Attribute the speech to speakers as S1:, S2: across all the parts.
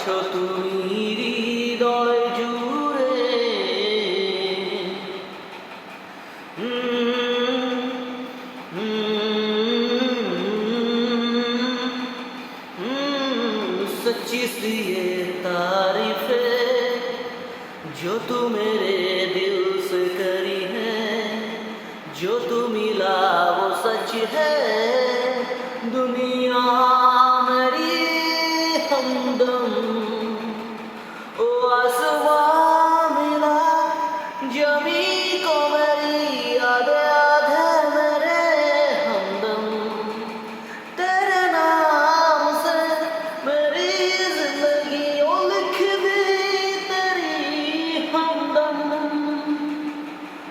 S1: আছো তুমি হৃদয় জুড়ে হুম, হুম, हम्म, सच्ची सी ये तारीफ है जो तू मेरे दिल से करी है जो तू मिला वो सच है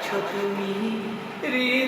S1: আছো তুমি? জুড়ে